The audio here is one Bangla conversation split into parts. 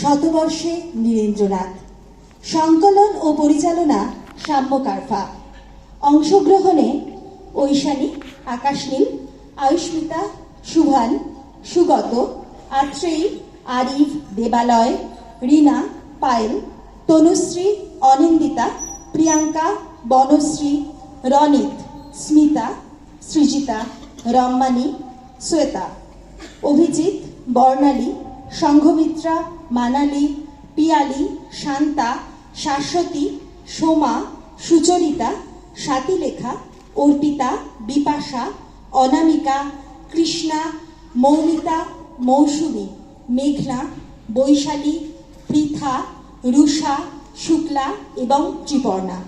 শতবর্ষে নীরেন্দ্রনাথ। সংকলন ও পরিচালনা সাম্য কারফা। অংশগ্রহণে ঐশানী, আকাশনীল আয়ুষ্মিতা শুভান সুগত, আত্রেয়ী, আরিফ, দেবালয়, রীনা, পায়েল, তনুশ্রী, অনিন্দিতা, প্রিয়াঙ্কা, বনশ্রী, রনিত, স্মিতা, সৃজিতা, রম্মানী, শ্বেতা। অভিজিৎ, বর্ণালী সংঘমিত্রা, মানালি, পিয়ালি, শান্তা, শাশ্বতী, সোমা, সুচরিতা স্বাতিলেখা অর্পিতা, বিপাশা, অনামিকা, কৃষ্ণা মৌমিতা মৌসুমী, মেঘনা, বৈশালী, পৃথা, রুষা, শুক্লা এবং ত্রিপর্ণা।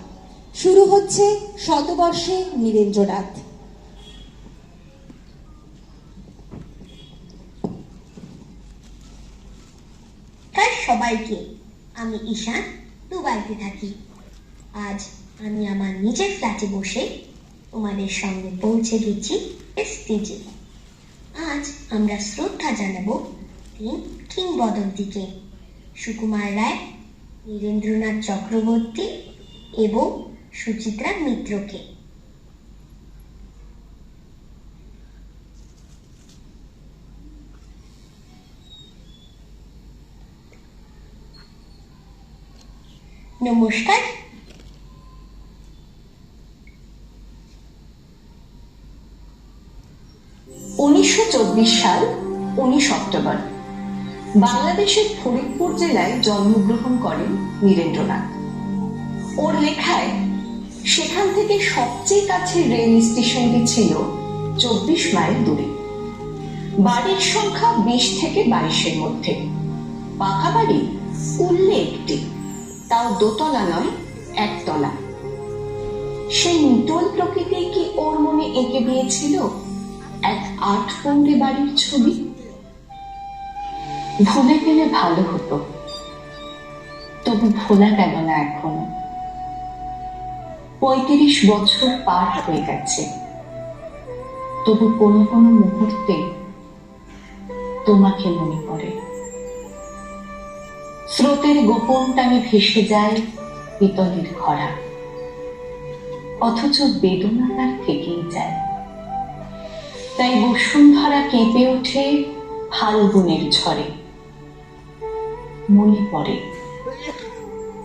শুরু হচ্ছে শতবর্ষে নীরেন্দ্রনাথ। নমস্কার সবাইকে। আমি ঈশান, দুবাইতে থাকি। আজ আমি আমার নিজের ফ্ল্যাটে বসে তোমাদের সঙ্গে পৌঁছে গেছি স্টেজে আজ আমরা শ্রদ্ধা জানাব তিন কিংবদন্তিকে, সুকুমার রায়, নীরেন্দ্রনাথ চক্রবর্তী এবং সুচিত্রা মিত্রকে। নমস্কার উনিশশো সাল, উনিশ অক্টোবর। বাংলাদেশের ফরিদপুর জেলায় জন্মগ্রহণ করেন নীরেন্দ্রনাথ। ওর লেখায়, সেখান থেকে সবচেয়ে কাছে রেল স্টেশনটি ছিল চব্বিশ মাইল দূরে। বাড়ির সংখ্যা বিশ থেকে বাইশের মধ্যে। পাকা বাড়ি উল্লে একটি। তাও দোতলা নয়, একতলা। সেই নিটোল প্রকৃতি কি ওর মনে এঁকে দিয়েছিল এক আট পৌঁড়ে বাড়ির ছবি? ভুলে গেলে ভালো হতো। তবু ভোলা গেল না এখনও। পঁয়ত্রিশ বছর পার হয়ে গেছে। তবু কোনো কোনো মুহূর্তে তোমাকে মনে পড়ে। স্রোতের গোপন টানে ভেসে যায় পিতলের খরা। অথচ বেদনা তার থেকেই যায়। তাই বসুন্ধরা কেঁপে ওঠে ফাল্গুনের ঝড়ে। মনে পড়ে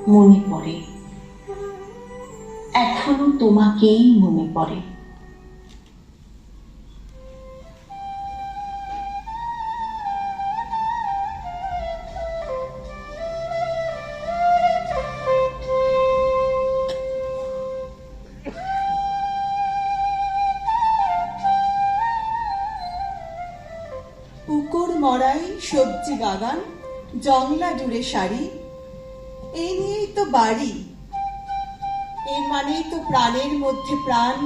মনে পড়ে। এখনও তোমাকেই মনে পড়ে। জংলা জুড়ে শাড়ি। এই নিয়েই তো বাড়ি। এর মানেই তো প্রাণের মধ্যে প্রাণ।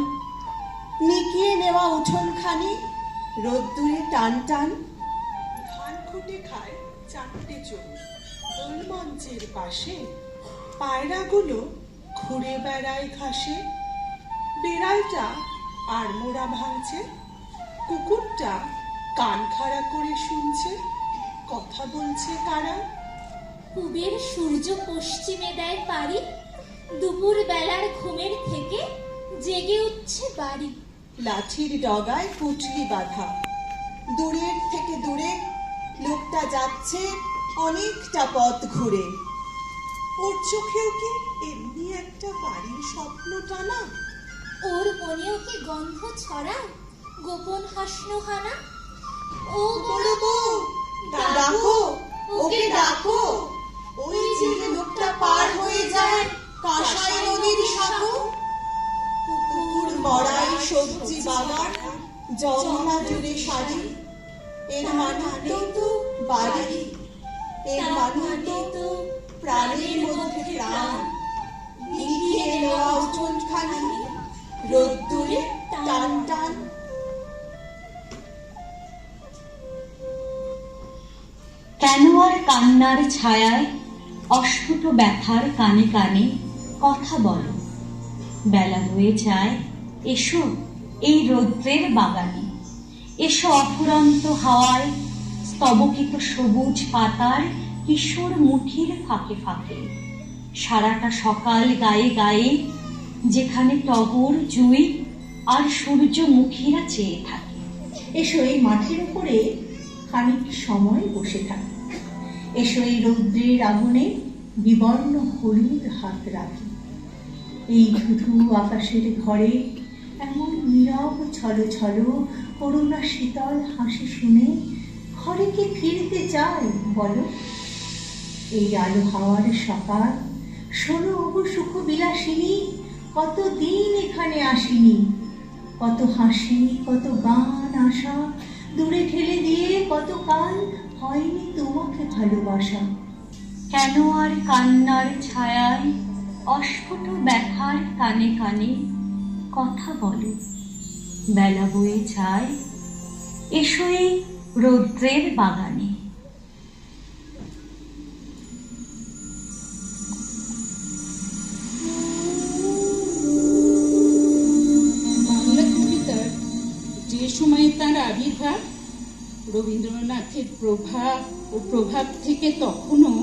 নিকিয়ে নেওয়া উঠোনখানি, রোদ্দুরে টান টান ধান খুঁটে খায় চারটে চোখ দোলমঞ্চের পাশে পায়রাগুলো ঘুরে বেড়ায় ঘাসে। বিড়ালটা আর মোড়া ভাঙছে, কুকুরটা কান খাড়া করে শুনছে। কথা বলছে কারা পুবের সূর্য পশ্চিমে দেয় পারি দুপুর বেলার ঘুমের থেকে জেগে উঠছে বাড়ি। লাঠির ডগায় পুটলি বাঁধা। দূরের থেকে দূরে লোকটা যাচ্ছে অনেকটা পথ ঘুরে। ওর চোখেও কি এমনি একটা বাড়ির স্বপ্ন টানা? ওর মনেও কি গন্ধ ছড়া গোপন হাসনো হানা ও বড় বউ! ডাকো ওকে ডাকো ওই যে লোকটা পার হয়ে যায়, কাঁসাই নদীর সাঁকো। পুকুর মরাই সবজি, বাগান জমনা জুড়ে শাড়ি। এর মানে তো বাড়ি। এর মানে তো প্রাণের মধ্যে প্রাণ। নিভিয়ে নেওয়া উঠোনখানি। রোদ্দুরে টান টান কেন আর কান্নার ছায়ায় অস্ফুট ব্যথার কানে কানে কথা বলো। বেলা হয়ে যায়, এসো এই রৌদ্রের বাগানে। এসো অফুরন্ত হাওয়ায় স্তবকিত সবুজ পাতার কিশোর মুঠির ফাঁকে ফাঁকে। সারাটা সকাল গায়ে গায়ে যেখানে টগর জুই আর সূর্য সূর্যমুখীরা চেয়ে থাকে। এসো এই মাঠের উপরে খানিক সময় বসে থাকি। এসো এই রৌদ্রের আগুনে বিবর্ণ হলুদ হাত রাখি। এই ধুধু আকাশের ঘরে এমন নীরব ছল ছল করুণা শীতল হাসি শুনে ঘরে কি ফিরতে চায় বলো? এই আলো হাওয়ার সকাল, শোনো ওগো সুখ বিলাসিনী কত দিন এখানে আসিনি। কত হাসি, কত গান আশা দূরে ঠেলে দিয়ে কত কাল হয়নি তোমাকে ভালোবাসা। কেন আর কান্নার ছায়ায় অস্ফুট ব্যথার কানে কানে কথা বলে? বেলা বয়ে যায়, এসো এই রৌদ্রের বাগানে। রবীন্দ্রনাথের প্রভাব ও প্রভাব থেকে তখনও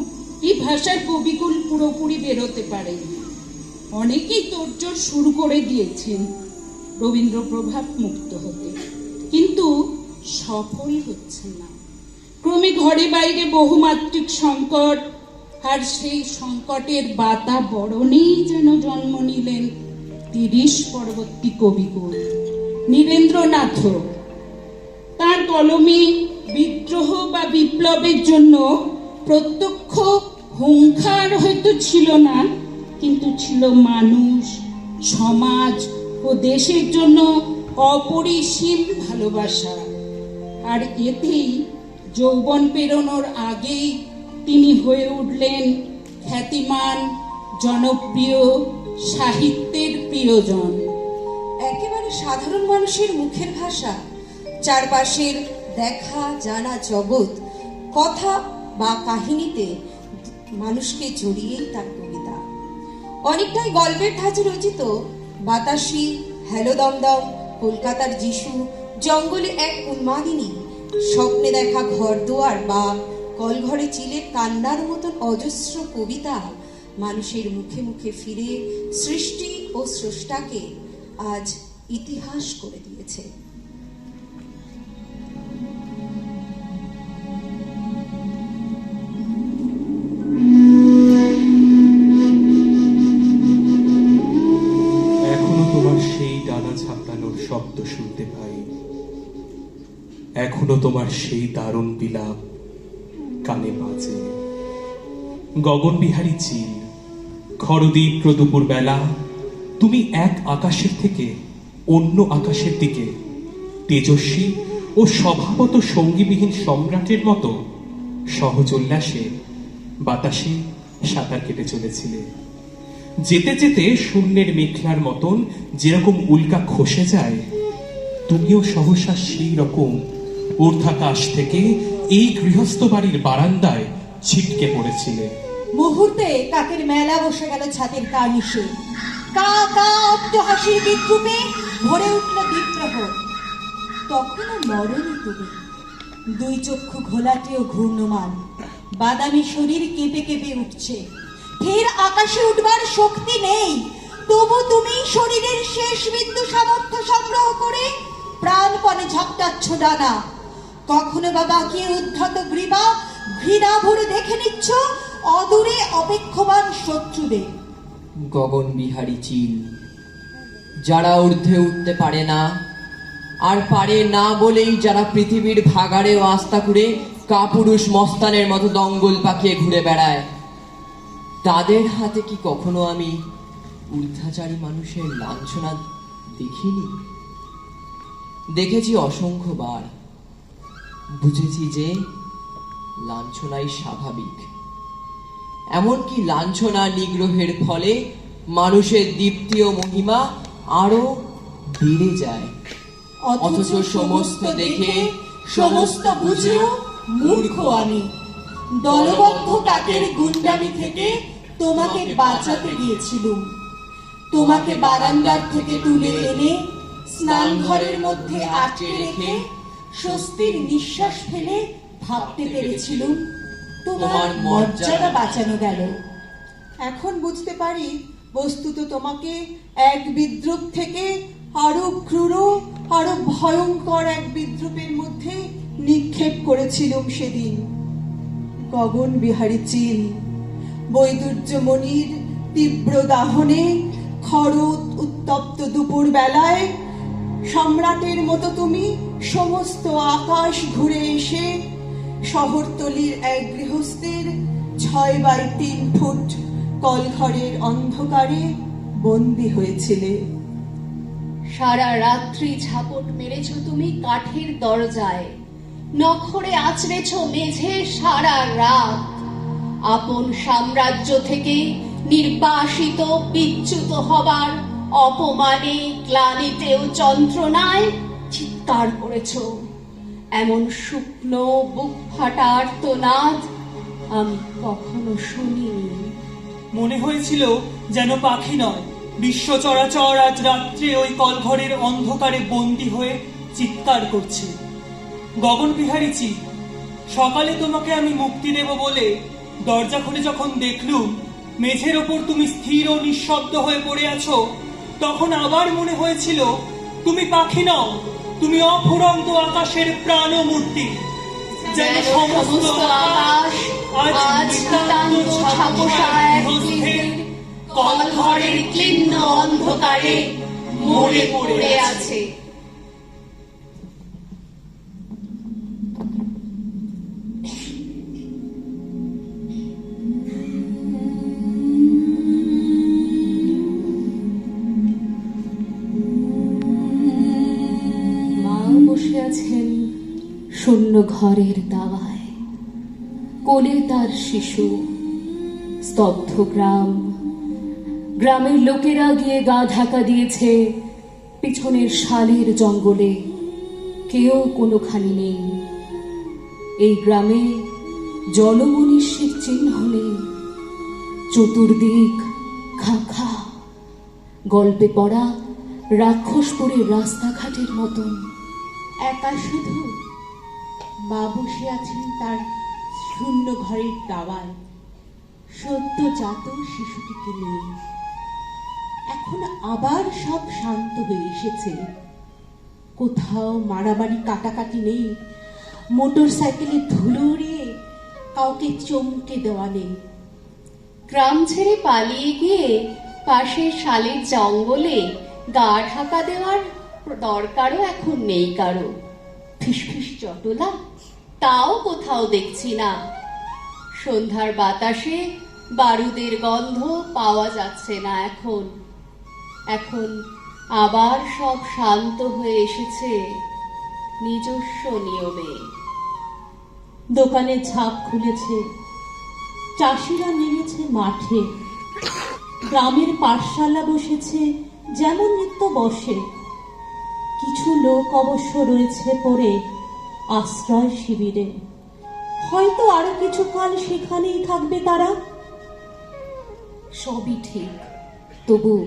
এই ভাষার কবিকুল পুরোপুরি বেরোতে পারেনি। অনেকেই তোড়জোড় শুরু করে দিয়েছেন রবীন্দ্র প্রভাব মুক্ত হতে। কিন্তু সফল হচ্ছে না। ক্রমে ঘরে বাইরে বহুমাত্রিক সংকট, আর সেই সংকটের বাতা বরণেই যেন জন্ম নিলেন তিরিশ পরবর্তী কবিকুল নীরেন্দ্রনাথ তার কলমে বিদ্রোহ বা বিপ্লবের জন্য প্রত্যক্ষ হুঙ্কার হয়তো ছিল না, কিন্তু ছিল মানুষ, সমাজ ও দেশের জন্য অপরিসীম ভালোবাসা। আর এতেই যৌবন পেরোনোর আগেই তিনি হয়ে উঠলেন খ্যাতিমান, জনপ্রিয় সাহিত্যের প্রিয়জন। একেবারে সাধারণ মানুষের মুখের ভাষা। চারপাশের দেখা জানা জগৎ, কথা বা কাহিনীতে মানুষকে জড়িয়েই তার কবিতা। অনেকটাই গল্পের ধাঁচে রচিত বাতাসি, হ্যালো দমদম, কলকাতার যিশু, জঙ্গলে এক উন্মাদিনী, স্বপ্নে দেখা ঘরদুয়ার বা কলঘরে চিলের কান্নার মতন অজস্র কবিতা মানুষের মুখে মুখে ফিরে সৃষ্টি ও স্রষ্টাকে আজ ইতিহাস করে দিয়েছে। এখনও তোমার সেই দারুণ বিলাপ কানে বাজে। গগন বিহারী চিল খরদীপ প্রদুপুর বেলা, তুমি এক আকাশের থেকে অন্য আকাশের দিকে, তেজস্বী ও স্বভাবত সঙ্গীবিহীন সম্রাটের মতো সহজ উল্লাসে বাতাসে সাঁতার কেটে চলেছিলে। যেতে যেতে শূন্যের মেঘলার মতন যেরকম উল্কা খসে যায়, তুমিও সহসা সেই রকম ঊর্ধ্বাকাশ থেকে এই গৃহস্থ বাড়ির বারান্দায় ছিটকে পড়েছিলে। মুহূর্তে কাকের মেলা বসে গেল ছাদের কানিসে কা কা অপ্ত হাসির বিদ্রুপে ভরে উঠল বিদ্রোহ তখনও দুই চক্ষু ঘোলাটে ও ঘূর্ণমান। বাদামি শরীর কেঁপে কেঁপে উঠছে। ফের আকাশে উঠবার শক্তি নেই। তবু তুমি শরীরের শেষ বিন্দু সামর্থ্য সংগ্রহ করে প্রাণপণে ঝপটাচ্ছ ডানা। কখনো বা বাকিয়ে উদ্ধত গ্রীবা ঘৃণা ভরে দেখে নিচ্ছ, অদূরে অপেক্ষমান শত্রুদের। গগন বিহারী চিল যারা ঊর্ধ্বে উঠতে পারে না, আর পারে না বলেই যারা পৃথিবীর ভাগাড়েও আস্থা করে কাপুরুষ মস্তানের মতো দঙ্গল পাকিয়ে ঘুরে বেড়ায়, তাদের হাতে কি কখনো আমি ঊর্ধ্বাচারী মানুষের লাঞ্ছনা দেখিনি? দেখেছি অসংখ্যবার। বুঝেছি যে লাঞ্ছনাই স্বাভাবিক। এমনকি লাঞ্ছনা নিগ্রহের ফলে মানুষের দীপ্তি ও মহিমা আরও বেড়ে যায়। অথচ সমস্ত দেখে সমস্ত বুঝেও মূর্খ আমি। দলবদ্ধ কাকের গুন্ডামি থেকে তোমাকে বাঁচাতে গিয়েছিলুম। তোমাকে বারান্দার থেকে তুলে এনে স্নান ঘরের মধ্যে আটকে রেখে স্বস্তির নিঃশ্বাস ফেলে ভাবতে পেরেছিলুম তোমার মর্যাদা বাঁচানো গেল। এখন বুঝতে পারি বস্তুত তোমাকে এক বিদ্রুপ থেকে আরও ক্রূর আরও ভয়ঙ্কর এক বিদ্রুপের মধ্যে নিক্ষেপ করেছিলুম সেদিন। গগন বিহারী চিল বৈদুর্যমণির তীব্র দাহনে খরত উত্তপ্ত দুপুর বেলায় সম্রাটের মতো তুমি, সমস্ত আকাশ ঘুরে এসে শহরতলির এক গৃহস্থের ছয় বাই তিন ফুট কলঘরের অন্ধকারে বন্দি হয়েছিলে। সারা রাত্রি ঝাপট মেরেছ তুমি কাঠের দরজায়, নখরে আছড়েছ মেঝে সারা রাত। আপন সাম্রাজ্য থেকে নির্বাসিত, বিচ্যুত হবার অপমানে গ্লানিতেও যন্ত্রণায় চিৎকার করেছ। এমন শুকনো বুক ফাটা আর্তনাদ আমি কখনো শুনিনি। মনে হয়েছিল যেন পাখি নয়, বিশ্ব চরাচর আজ রাত্রে ওই কলঘরের অন্ধকারে বন্দি হয়ে চিৎকার করছে। গগন বিহারী চি, সকালে তোমাকে আমি মুক্তি দেব বলে দরজা খুলে যখন দেখলুম, মেঝের ওপর তুমি স্থির ও নিঃশব্দ হয়ে পড়ে আছো তখন আবার মনে হয়েছিল তুমি পাখি নও তুমি অফুরন্ত আকাশের প্রাণ মূর্তি যেন সমস্ত আকাশ আজ নিতান্ত ছাপোষা এক গৃহের কলঘরের ক্লিন্ন অন্ধকারে মরে পড়ে আছে। শূন্য ঘরের দাওয়ায়। কোলে তার শিশু, স্তব্ধ গ্রাম। গ্রামের লোকেরা গিয়ে গা ঢাকা দিয়েছে, পিছনের শালের জঙ্গলে। কেউ কোনোখানি নেই। এই গ্রামে জলমনীষীর চিহ্ন নেই। চতুর্দিক খা খা গল্পে পড়া রাক্ষসপুরের রাস্তাঘাটের মতন। একা শুধু মা বসে আছেন তার শূন্য ঘরের দাওয়ায়। সদ্যজাত শিশুটিকে নিয়ে। এখন আবার সব শান্ত হয়ে এসেছে। কোথাও মারামারি কাটাকাটি নেই। মোটর সাইকেলে ধুলো উড়িয়ে কাউকে চমকে দেওয়া নেই। গ্রাম ছেড়ে পালিয়ে গিয়ে পাশের শালের জঙ্গলে গা ঢাকা দেওয়ার দরকারও এখন নেই কারও। ফিসফিস চটলা তাও কোথাও দেখছি না। সন্ধ্যার বাতাসে বারুদের গন্ধ পাওয়া যাচ্ছে না এখন। এখন আবার সব শান্ত হয়ে এসেছে নিজস্ব নিয়মে। দোকানে ঝাঁপ খুলেছে। চাষিরা নেমেছে মাঠে। গ্রামের পাঠশালা বসেছে, যেমন নিত্য বসে। কিছু লোক অবশ্য রয়েছে পড়ে। আশ্রয় শিবিরে। হয়তো আরও কিছু কাল সেখানেই থাকবে তারা। সবই ঠিক। তবু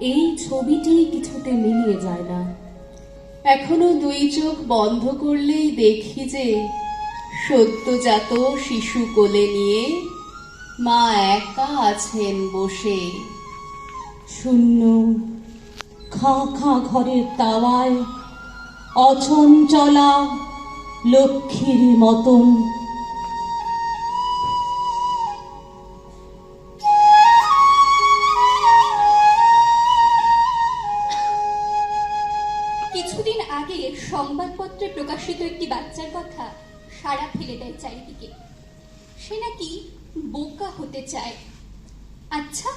এই ছবিটি কিছুতে মিলিয়ে যায় না। এখনও দুই চোখ বন্ধ করলেই দেখি যে সদ্যজাত শিশু কোলে নিয়ে মা একা আছেন বসে। শূন্য। খা খা ঘরের তাওয়ায় অচঞ্চলা লক্ষ্মীর মতন। কিছুদিন আগে সংবাদপত্রে প্রকাশিত একটি বাচ্চার কথা সারা ফেলে দেয় চারিদিকে। সে নাকি বোকা হতে চায়। আচ্ছা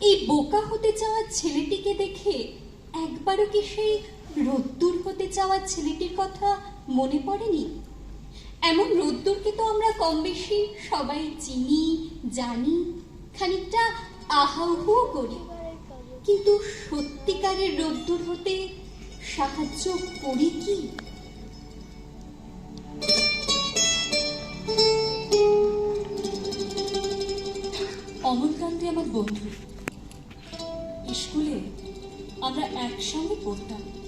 এই বোকা হতে চাওয়া ছেলেটিকে দেখে একবারও কি সেই রোদ্দুর হতে চাওয়া ছেলেটির কথা মনে পড়েনি? এমন রোদ্দুরকে তো আমরা কম বেশি সবাই চিনি, জানি, খানিকটা আহাউহুও করি। কিন্তু সত্যিকারের রোদ্দুর হতে সাহায্য করি কি? অমরকান্তি আমার বন্ধু। স্কুলে আমরা একসঙ্গে পড়তাম।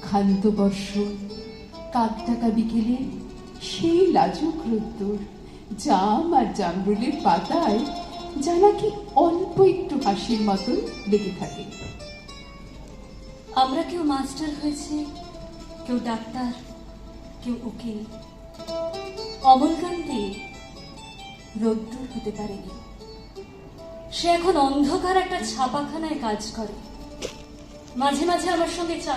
ক্ষান্ত বর্ষণ কাকটাকা বিকেলে সেই লাজুক রোদ্দুর, জাম আর জামরুলের পাতায় যা নাকি অল্প একটু হাসির মতন লেগে থাকে। আমরা কেউ মাস্টার হয়েছে, কেউ ডাক্তার, কেউ উকিল। অমলকান্তি রোদ্দুর হতে পারেনি। সে এখন অন্ধকার একটা ছাপাখানায় কাজ করে। মাঝে মাঝে আমার সঙ্গে চা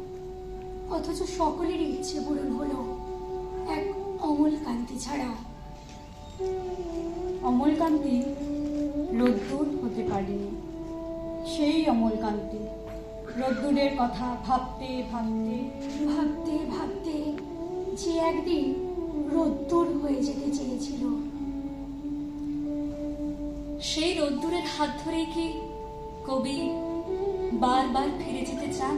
অথচ সকলেরই ইচ্ছে পূরণ হলো এক অমল কান্তি ছাড়া। অমলকান্তি রোদ্দুর হতে পারেনি। সেই অমলকান্তি রোদ্দুরের কথা ভাবতে ভাবতে ভাবতে ভাবতে যে একদিন রোদ্দুর হয়ে যেতে চেয়েছিল। সেই রোদ্দুরের হাত ধরে কি কবি বারবার ফিরে যেতে চান?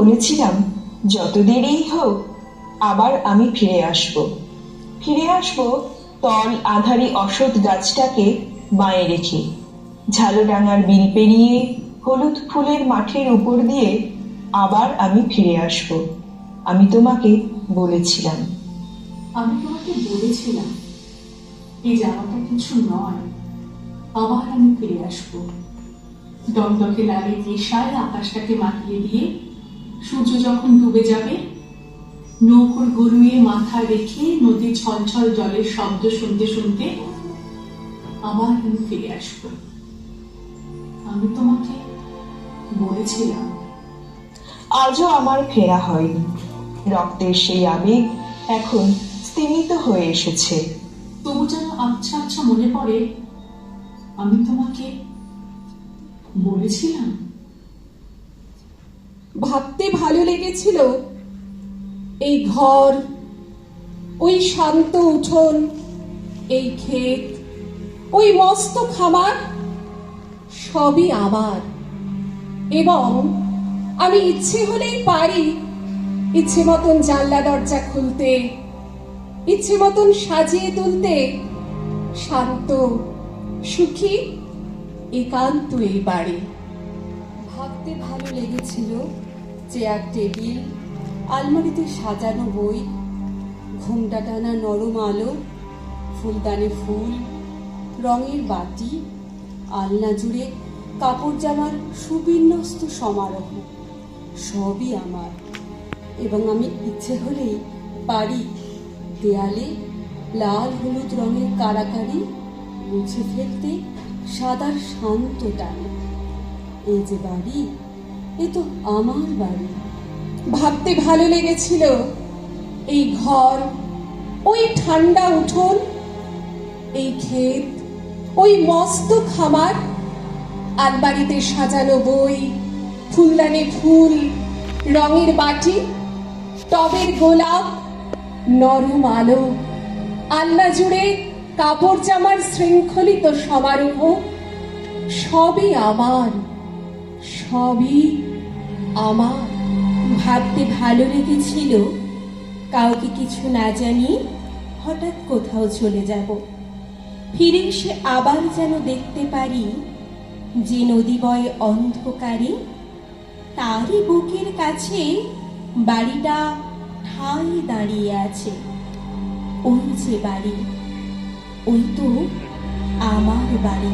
বলেছিলাম যত দেরিই হোক, আবার আমি ফিরে আসব। ফিরে আসব তল আধারি অসৎ গাছটাকে বাঁয়ে রেখে। ঝালডাঙার বিল পেরিয়ে হলুদ ফুলের মাঠের উপর দিয়ে আবার আমি ফিরে আসব। আমি তোমাকে বলেছিলাম। আমি তোমাকে বলেছিলাম, এই যাওয়াটা কিছু নয়, আবার আমি ফিরে আসব। দমদকে লালে নেশায় আকাশটাকে মাতিয়ে দিয়ে সূর্য যখন ডুবে যাবে নৌকোর গরুয়ে মাথা রেখে নদীর ছলছল জলের শব্দ শুনতে শুনতে আবার আমি ফিরে আসব আমি তোমাকে বলেছিলাম আজও আমার ফেরা হয়নি। রক্তের সেই আবেগ এখন স্তিমিত হয়ে এসেছে। তবু যেন আচ্ছা আচ্ছা মনে পড়ে আমি তোমাকে বলেছিলাম ভাবতে ভালো লেগেছিল। এই ঘর, ওই শান্ত উঠোন, এই ক্ষেত, ওই মস্ত খামার, সবই আমার। এবং আমি ইচ্ছে হলেই পারি ইচ্ছে মতন জানলা দরজা খুলতে, ইচ্ছে মতন সাজিয়ে তুলতে শান্ত, সুখী, একান্ত এই বাড়ি। ভাবতে ভালো লেগেছিল, চেয়ার, টেবিল, আলমারিতে সাজানো বই, ঘুমটা টানা নরম আলো, ফুলদানি ফুল, রঙের বাটি, আলনা জুড়ে কাপড় জামার সুবিন্যস্ত সমারোহ, সবই আমার। এবং আমি ইচ্ছে হলেই পারি দেয়ালে লাল হলুদ রঙের কারাকারি মুছে ফেলতে সাদার শান্ত টানে। এই যে বাড়ি, এ তো আমার বাড়ি। ভাবতে ভালো লেগেছিল। এই ঘর, ওই ঠান্ডা উঠোন, এই ক্ষেত, ওই মস্ত খামার আলমারিতে সাজানো বই, ফুলদানি ফুল, রঙের বাটি, টবের গোলাপ, নরম আলো আল্লা জুড়ে কাপড় জামার শৃঙ্খলিত সমারোহ, সবই আমার। সবই আমার। ভাবতে ভালো লেগেছিল, কাউকে কিছু না জানিয়ে হঠাৎ কোথাও চলে যাব। ফিরে এসে আবার যেন দেখতে পারি যে নদী বয় অন্ধকারে তারই বুকের কাছে বাড়িটা ঠাই দাঁড়িয়ে আছে। ওই যে বাড়ি, ওই তো আমার বাড়ি।